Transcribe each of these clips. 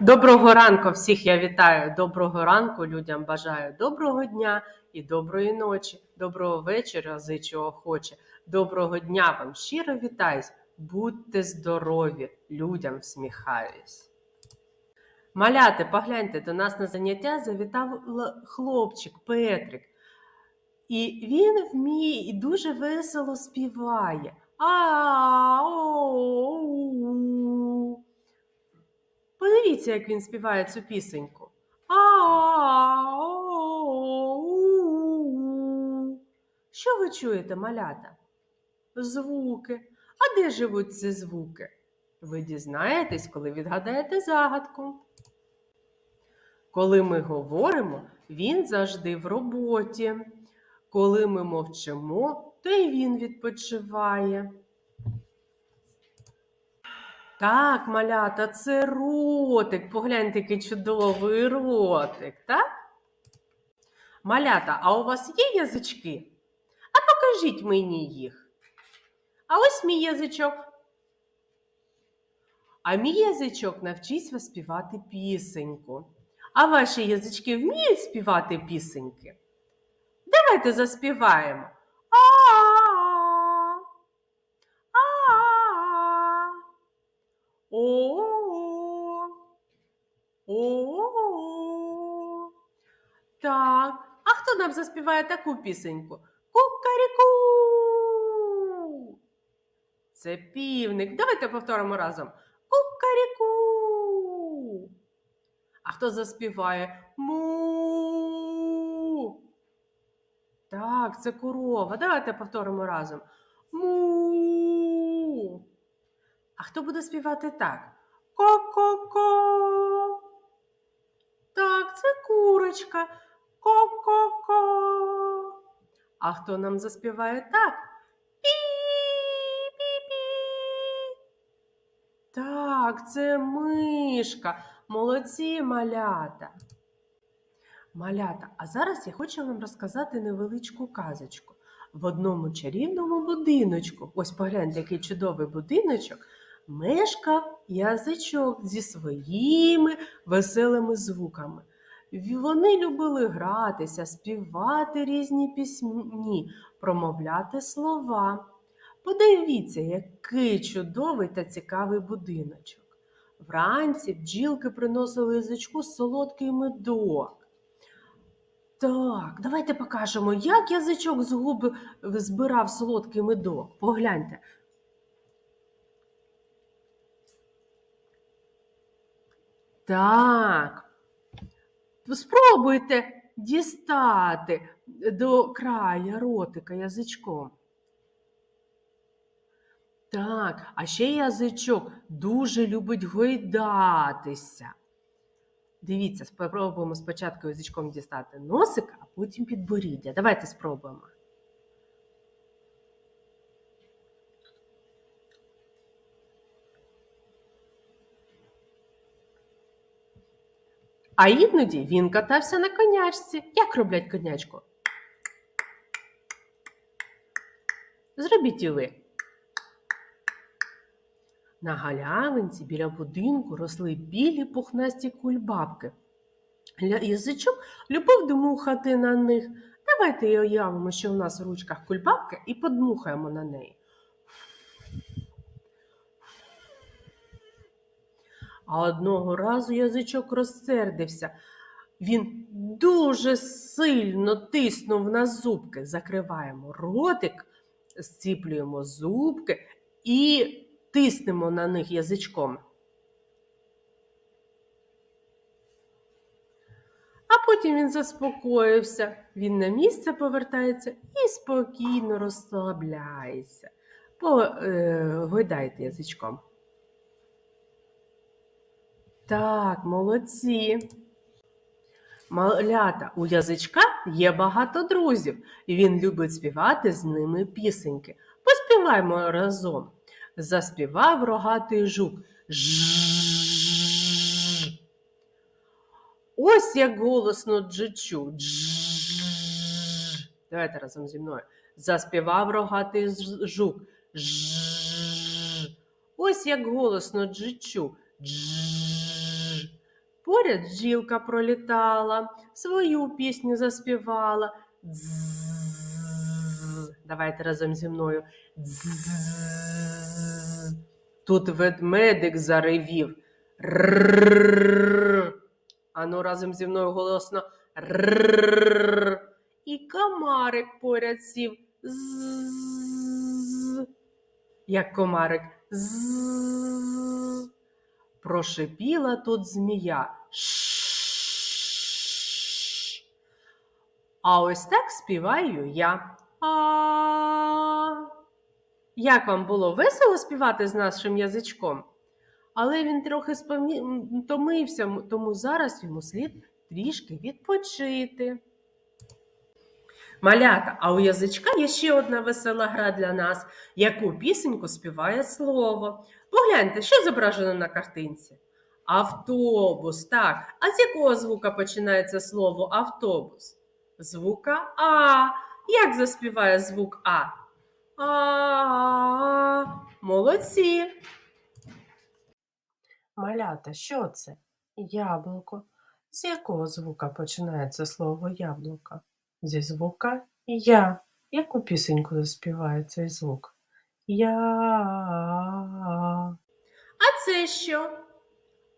Доброго ранку всіх я вітаю. Доброго ранку людям бажаю доброго дня і доброї ночі, доброго вечора, зичу охоче. Доброго дня вам щиро вітаюсь. Будьте здорові, людям всміхаюсь. Маляти, погляньте, до нас на заняття завітав хлопчик Петрик. І він вміє і дуже весело співає. А, о Подивіться, як він співає цю пісеньку. Що ви чуєте, малята? Звуки. А де живуть ці звуки? Ви дізнаєтесь, коли відгадаєте загадку. Коли ми говоримо, він завжди в роботі. Коли ми мовчимо, то й він відпочиває. Так, малята, це ротик. Погляньте, який чудовий ротик, так? Малята, а у вас є язички? А покажіть мені їх. А ось мій язичок. А мій язичок навчить вас співати пісеньку. А ваші язички вміють співати пісеньки? Давайте заспіваємо. Нам заспіває таку пісеньку? Кукаріку. Це півник. Давайте повторимо разом. Кукаріку. А хто заспіває? Му. Так, це корова. Давайте повторимо разом. Му. А хто буде співати так? Ко-ко-ко. Так, це курочка. Ко-ко-ко. А хто нам заспіває так? Пі-пі-пі. Так, це мишка. Молодці малята. Малята, а зараз я хочу вам розказати невеличку казочку. В одному чарівному будиночку, ось погляньте, який чудовий будиночок, мешкав язичок зі своїми веселими звуками. Вони любили гратися, співати різні пісні, промовляти слова. Подивіться, який чудовий та цікавий будиночок. Вранці бджілки приносили язичку солодкий медок. Так, давайте покажемо, як язичок з губи збирав солодкий медок. Погляньте. Так. Спробуйте дістати до края ротика язичком. Так, а ще язичок дуже любить гойдатися. Дивіться, спробуємо спочатку язичком дістати носик, а потім підборіддя. Давайте спробуємо. А іноді він катався на конячці. Як роблять конячку? Зробіть і ви. На галявинці біля будинку росли білі пухнасті кульбабки. Язичок любив дмухати на них. Давайте уявимо, що в нас в ручках кульбабка і подмухаємо на неї. А одного разу язичок розсердився. Він дуже сильно тиснув на зубки. Закриваємо ротик, зціплюємо зубки і тиснемо на них язичком. А потім він заспокоївся. Він на місце повертається і спокійно розслабляється. Погойдайте язичком. Так, молодці. Малята, у язичка є багато друзів, і він любить співати з ними пісеньки. Поспіваймо разом. Заспівав рогатий жук. Ось як голосно джичу. Давайте разом зі мною. Заспівав рогатий жук. Ось як голосно джичу. Джжж. Поряд бджілка пролітала, свою пісню заспівала. Дзз. Давайте разом зі мною. Дзз. Тут ведмедик заревів. Ану разом зі мною голосно. І комарик поряд сів. Як комарик. Ззз. Прошипіла тут змія. Ш. А ось так співаю я. А. Як вам було весело співати з нашим язичком? Але він трохи спомі... м, тому зараз йому слід трішки відпочити. Малята, а у язичка є ще одна весела гра для нас, яку пісеньку співає слово. Погляньте, що зображено на картинці. Автобус, так. А з якого звука починається слово автобус? Звука А. Як заспіває звук А? А. Молодці. Малята, що це? Яблуко. З якого звука починається слово яблуко? Зі звука Я. Яку пісеньку заспіває цей звук? Я. А це що?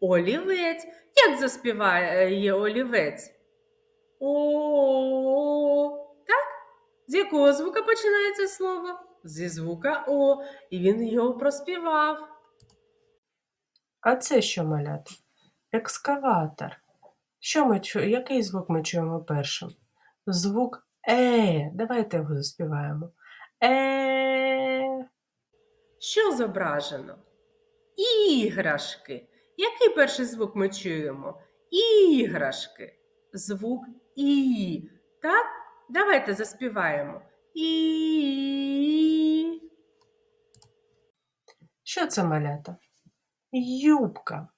Олівець. Як заспіває олівець? О, так? З якого звука починається слово? Зі звука О, і він його проспівав. А це що, малята? Екскаватор. Що ми чу... Який звук ми чуємо першим? Звук Е. Давайте його заспіваємо. Е. Що зображено? Іграшки. Який перший звук ми чуємо? Іграшки. Звук І. Так? Давайте заспіваємо. І. Що це малята? Юбка.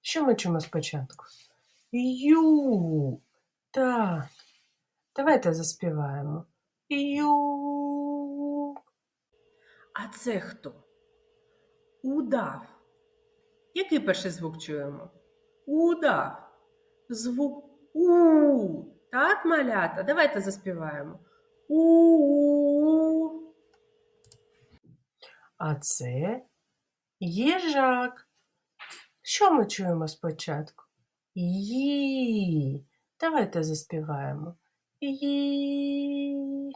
Що ми чуємо спочатку? Ю. Так. Давайте заспіваємо. Ю. А це хто? Удав. Який перший звук чуємо? Удав. Звук У. Так, малята? Давайте заспіваємо. У. А це їжак. Що ми чуємо спочатку? Ї. Давайте заспіваємо. Ї.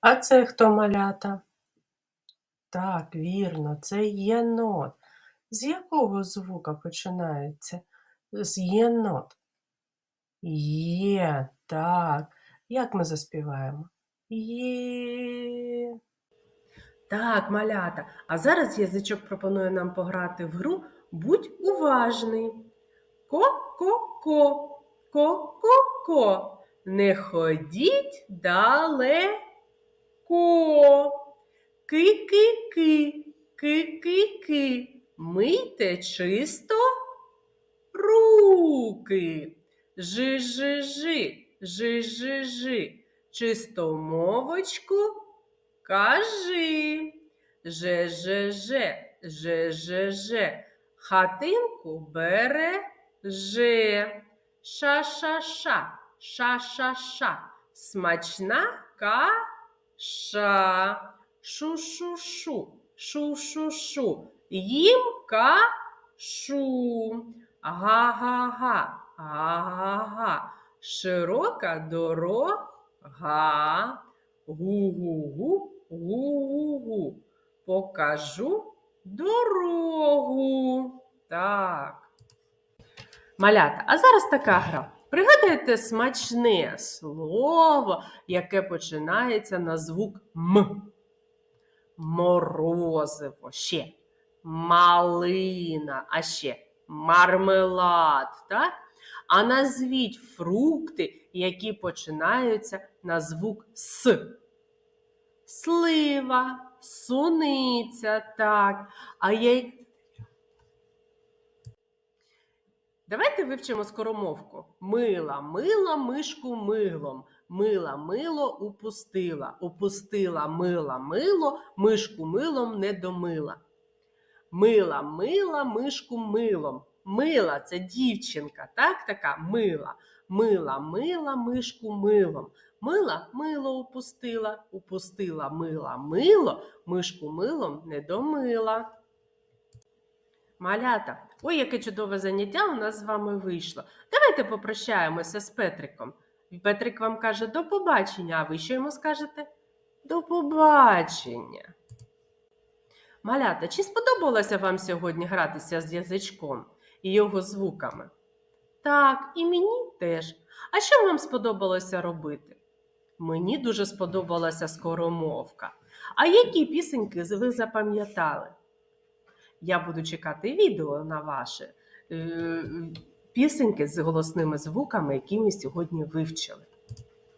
А це хто малята? Так, вірно, це єнот. З якого звука починається? З єнот. Є, так. Як ми заспіваємо? Є. Так, малята. А зараз язичок пропонує нам пограти в гру Будь уважний. Ко-ко-ко, ко-ко-ко. Не ходіть далеко. Ки-ки-ки, ки-ки-ки. Мийте чисто руки. Жи-жи-жи, жи-жи-жи. Чистомовочку кажи. Же-же-же, же-же-же. Хатинку береже. Ша-ша-ша, ша-ша-ша. Смачна каша. Шу-шу-шу, шу-шу-шу. Їм кашу. Га-га-га, га-га-га. Широка дорога. Гу-гу-гу, гу-гу-гу. Покажу дорогу. Так. Малята, а зараз така гра. Пригадайте смачне слово, яке починається на звук М. Морозиво ще. Малина, а ще мармелад. Так? А назвіть фрукти, які починаються на звук С. Слива, суниця, так. А я... Давайте вивчимо скоромовку. Мила, мила мишку милом. Мила мило упустила. Упустила мила мило, мишку милом не домила. Мила мила мишку милом. Мила це дівчинка, так така мила. Мила, мила мишку милом. Мила мило упустила, упустила мила мило, мишку милом не домила. Малята, ой, яке чудове заняття у нас з вами вийшло. Давайте попрощаємося з Петриком. Петрик вам каже до побачення, а ви що йому скажете? До побачення. Малята, чи сподобалося вам сьогодні гратися з язичком і його звуками? Так, і мені теж. А що вам сподобалося робити? Мені дуже сподобалася скоромовка. А які пісеньки ви запам'ятали? Я буду чекати відео на ваші е, пісеньки з голосними звуками, які ми сьогодні вивчили.